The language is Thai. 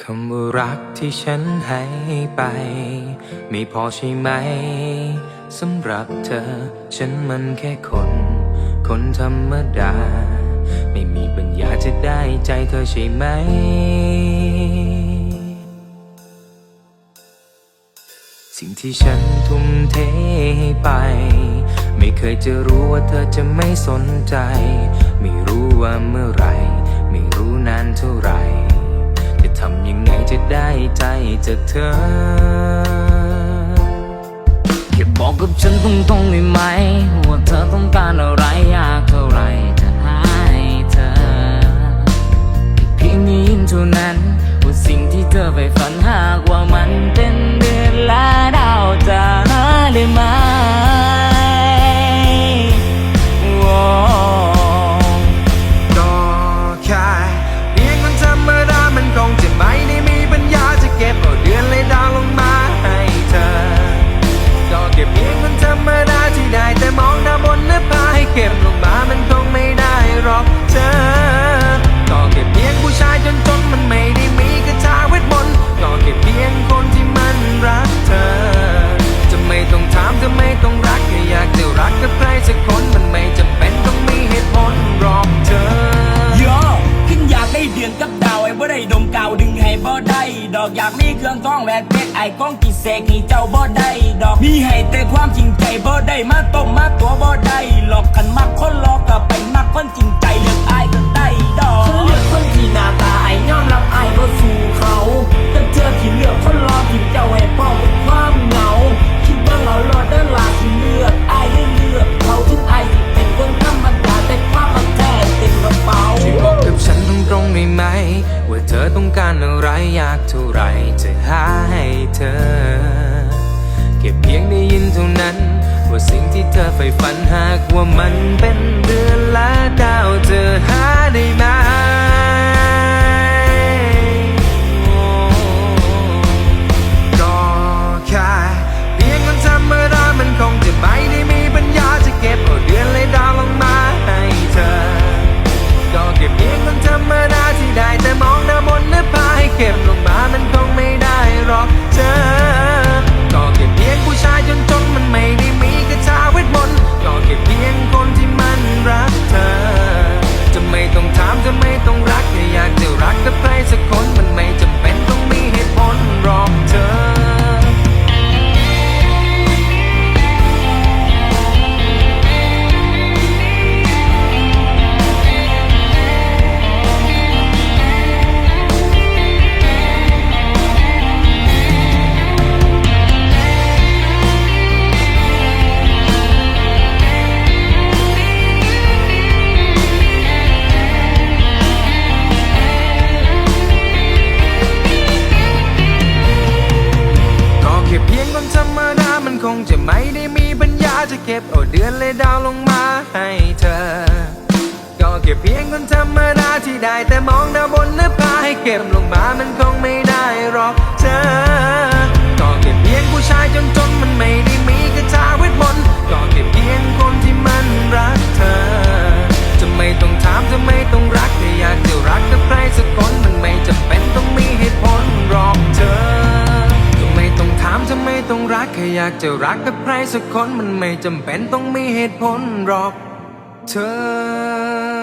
คำว่ารักที่ฉันให้ไป ไม่พอใช่ไหมสำหรับเธอ ฉันมันแค่คน คนธรรมดา ไม่มีปัญญาจะได้ใจเธอใช่ไหม สิ่งที่ฉันทุ่มเทให้ไป ไม่เคยจะรู้ว่าเธอจะไม่สนใจ ไม่รู้ว่าเมื่อไร ไม่รู้นานเท่าไหร่ จากเธอแค่บอกกับฉันตรงๆได้ไหม ว่าเธอต้องการอะไรอยากเท่าไรจะให้เธอเพียงนี้เท่านั้น ดึงให้บ่ได้ ดอกอยากมีเครื่องท้องแหวนเพชรไอ้ก้องกิเสกให้เจ้าบ่ได้ ดอกมีให้แต่ความจริงใจบ่ได้มาต้มมาตัวบ่ได้หลอกกันมักคนหลอกก็ไปมักคนจริง ไรอยากเท่าไรจะหาให้เธอ แค่เพียงได้ยินเท่านั้น ว่าสิ่งที่เธอใฝ่ฝันหากว่ามันเป็นเดือนและดาวเธอหาได้ไหม คงจะไม่ได้มีปัญญาจะเก็บเอาเดือนเลยดาวลงมาให้เธอ ก็แค่เพียงคนธรรมดาที่ได้แต่มองดาวบนหน้าผาให้เก็บลงมามันคง ต้องรักแค่อยากจะรักกับใครสักคนมันไม่จำเป็นต้องมีเหตุผลหรอกเธอ